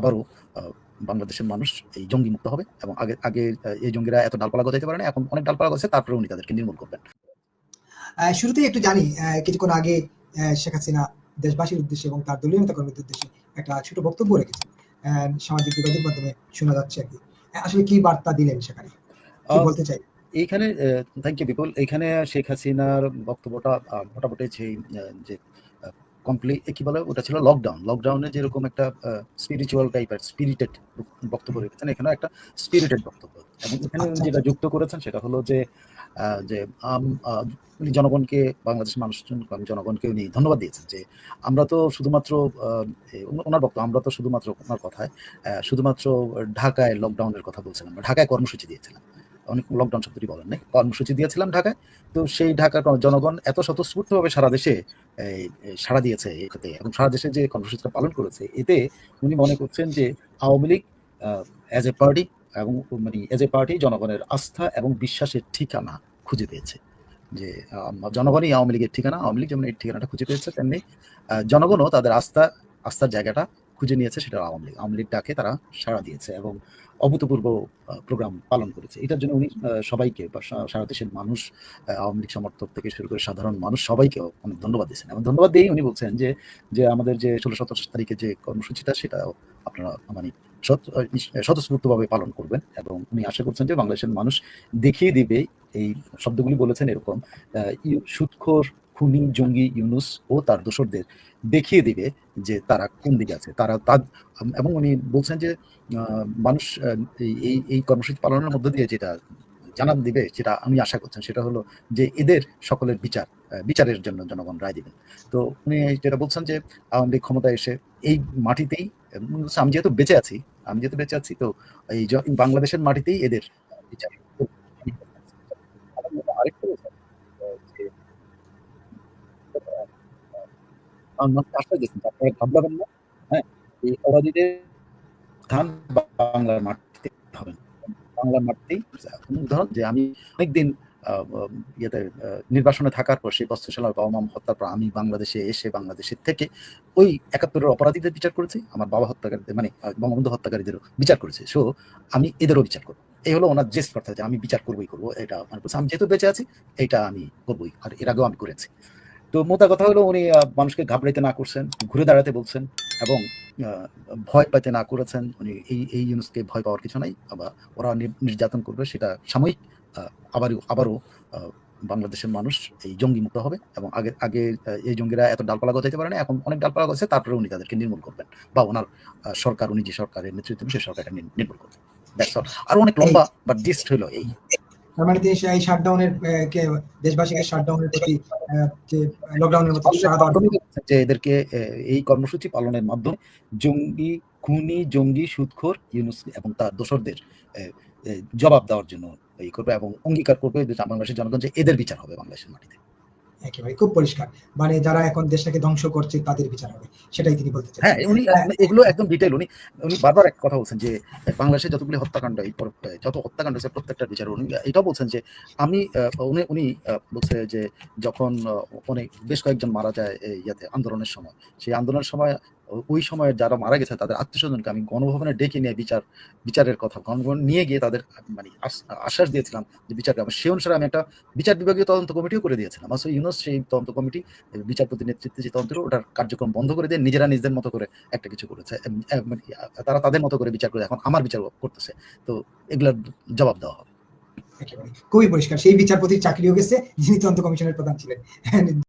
আবারও বাংলাদেশের মানুষ এই জঙ্গি মুক্ত হবে এবং আগে আগে এই জঙ্গিরা এত ডালপালা গজাইতে পারে না এখন অনেক ডালপালা গেছে তারপরে উনি তাদেরকে নির্মূল করবেন। শুরুতেই একটু জানি কিছুক্ষণ আগে শেখ হাসিনা দেশবাসীর উদ্দেশ্যে এবং তার দলীয় নেতা কর্মীদের উদ্দেশ্যে একটা ছোট বক্তব্য রেখেছেন। সামাজিক যোগাযোগ মাধ্যমে শোনা যাচ্ছে আর কি। আসলে কি বার্তা দিলেন সেখানে? কি বলতে চাই? এইখানে থ্যাংক ইউ বিপুল। এখানে শেখ হাসিনার বক্তব্যটা মোটামুটি যে কমপ্লিট কি বলে ওটা ছিল লকডাউন লকডাউনে যেরকম একটা স্পিরিচুয়াল টাইপের স্পিরিটেড বক্তব্য রেখেছেন এখানে একটা স্পিরিটেড বক্তব্য। এবং এখানে উনি আচ্ছা, যেটা। যুক্ত করেছেন সেটা হলো যে যে আম- উনি জনগণকে বাংলাদেশের মানুষ জনগণকে উনি ধন্যবাদ দিয়েছেন যে আমরা তো শুধুমাত্র ওনার বক্তব্য আমরা তো শুধুমাত্র ওনার কথায় শুধুমাত্র ঢাকায় লকডাউনের কথা বলছিলাম ঢাকায় কর্মসূচি দিয়েছিলাম। অনেক লকডাউন শব্দটি বলেন নাই কর্মসূচি দিয়েছিলাম ঢাকায়। তো সেই ঢাকার জনগণ এত স্বতঃস্ফূর্তভাবে সারা দেশে সাড়া দিয়েছে এটাতে এবং সারা দেশে যে কর্মসূচিটা পালন করেছে, এতে উনি মনে করছেন যে Awami League as a party এবং মানে এজ এ পার্টি জনগণের আস্থা এবং বিশ্বাসের ঠিকানা খুঁজে পেয়েছে। যে জনগণই আওয়ামী লীগের ঠিকানা, আওয়ামী লীগ যেমন এই ঠিকানাটা খুঁজে পেয়েছে, তেমনি জনগণও তাদের আস্থা, আস্থার জায়গাটা খুঁজে নিয়েছে সেটা আওয়ামী লীগ। আওয়ামী লীগ ডাকে তারা সাড়া দিয়েছে এবং অভূতপূর্ব প্রোগ্রাম পালন করেছে। এটার জন্য উনি সবাইকে বা সারা দেশের মানুষ আওয়ামী লীগ সমর্থক থেকে শুরু করে সাধারণ মানুষ সবাইকে অনেক ধন্যবাদ দিয়েছেন এবং ধন্যবাদ দিয়েই উনি বলছেন যে যে আমাদের যে ষোলো সতেরো তারিখে যে কর্মসূচিটা সেটা আপনারা মানে স্বতঃস্ফূর্তভাবে পালন করবেন এবং উনি আশা করছেন যে বাংলাদেশের মানুষ দেখিয়ে দিবে। এই শব্দগুলি বলেছেন এরকম সুদখোর খুনি জঙ্গি ইউনুস ও তার দোসরদের দেখিয়ে দিবে যে তারা কোন দিকে আছে। তারা তার, এবং উনি বলছেন যে মানুষ এই- এই কর্মসূচি পালনের মধ্য দিয়ে যেটা জানান দিবে যেটা আমি আশা করছেন, সেটা হলো যে এদের সকলের বিচার বিচারের জন্য জনগণ রায় দেবেন। তো উনি যেটা বলছেন যে, আওয়ামী লীগ ক্ষমতায় এসে এই মাটিতেই আমি যেহেতু বেঁচে আছি, আমি যেহেতু বেঁচে আছি, তো এই বাংলাদেশের মাটিতেই এদের বিচার। আরেকটা বলছেন, আহ, যে আমাকে আশ্বাস দিয়েছেন। যে আপনারা ঘাবড়াবেন না হ্যাঁ এই বাংলার মাটিতে বাংলার মাটিতেই উদাহরণ যে আমি অনেকদিন ইয়েতে নির্বাসনে থাকার পর সেই বস্ত্রশালার বাবা মাম হত্যার পর আমি বাংলাদেশে এসে বাংলাদেশের থেকে ওই একাত্তরের অপরাধীদের বিচার করেছি, আমার বাবা হত্যাকারীদের মানে বঙ্গবন্ধু হত্যাকারীদেরও বিচার করেছি। সো আমি এদেরও বিচার করব। এই হলো ওনার জেস্ট কথা যে আমি বিচার করবোই করব, এটা মানে আমি যেহেতু বেঁচে আছি, এটা আমি করবোই, আর এর আগেও আমি করেছি। তো মোটা কথা হলো উনি মানুষকে ঘাবড়াইতে না করছেন, ঘুরে দাঁড়াতে বলছেন এবং ভয় পাইতে না করেছেন। উনি এই এই ইউনুসকে ভয় পাওয়ার কিছু নাই বা ওরা নির- নির্যাতন করবে, সেটা সাময়িক আবারও আবারও বাংলাদেশের মানুষ এই জঙ্গি মুক্ত হবে এবং আগে আগে এই জঙ্গিরা এত ডালপালা গজাইতে পারে না, এখন অনেক ডালপালা গজাছে তারপরে উনি তাদেরকে নির্মূল করবেন বা ওনার সরকার, উনি যে সরকারের নেতৃত্ব সেই সরকারটা নির- নির্মূল করবেন। All. আর অনেক লম্বা বা ডিস্ট হলো এই। তার মানে তিনি সেই শাটডাউনের কে দেশবাসীকে শাটডাউনের প্রতি যে লকডাউনের মতো মাধ্যমে যে এদেরকে এই কর্মসূচি পালনের মাধ্যমে জঙ্গি খুনি জঙ্গি সুদখোর ইউনুস এবং তার দোসরদের জবাব দেওয়ার জন্য এই করবে এবং অঙ্গীকার করবে। বাংলাদেশের জনগণ যে এদের বিচার হবে বাংলাদেশের মাটিতে। একেবারে খুব পরিষ্কার। মানে যারা এখন দেশটাকে ধ্বংস করছে তাদের বিচার হবে। সেটাই তিনি বলতে চান হ্যাঁ উনি এগুলো একদম ডিটেইল উনি উনি বারবার এক কথা বলছেন যে বাংলাদেশে যতগুলি হত্যাকাণ্ড এই যত হত্যাকাণ্ড আছে প্রত্যেকটা বিচার উনি এটাও বলছেন যে আমি আহ, উনি উনি বলছে যে যখন অনেক বেশ কয়েকজন মারা যায় এই ইয়াতে আন্দোলনের সময় সেই আন্দোলনের সময় ওই সময় যারা মারা গেছে তাদের আত্মীয় স্বজনকে আমি গণভবনে ডেকে নিয়ে বিচার বিচারের কথা গণভবন নিয়ে গিয়ে তাদের মানে আশ্বাস দিয়েছিলাম যে বিচার করব সেই অনুসারে আমি একটা বিচার বিভাগীয় তদন্ত কমিটিও করে দিয়েছিলাম। আসলে ইউনুস সেই তদন্ত কমিটি বিচারপতি নেতৃত্বে যে তদন্ত ওটার কার্যক্রম বন্ধ করে দিয়ে নিজেরা নিজেদের মতো করে একটা কিছু করেছে। মানে, তারা তাদের মতো করে বিচার করে এখন আমার বিচার করতেছে। তো এগুলোর জবাব দেওয়া হবে। খুবই পরিষ্কার। সেই বিচারপতির চাকরিও গেছে যিনি তদন্ত কমিশনের প্রধান ছিলেন।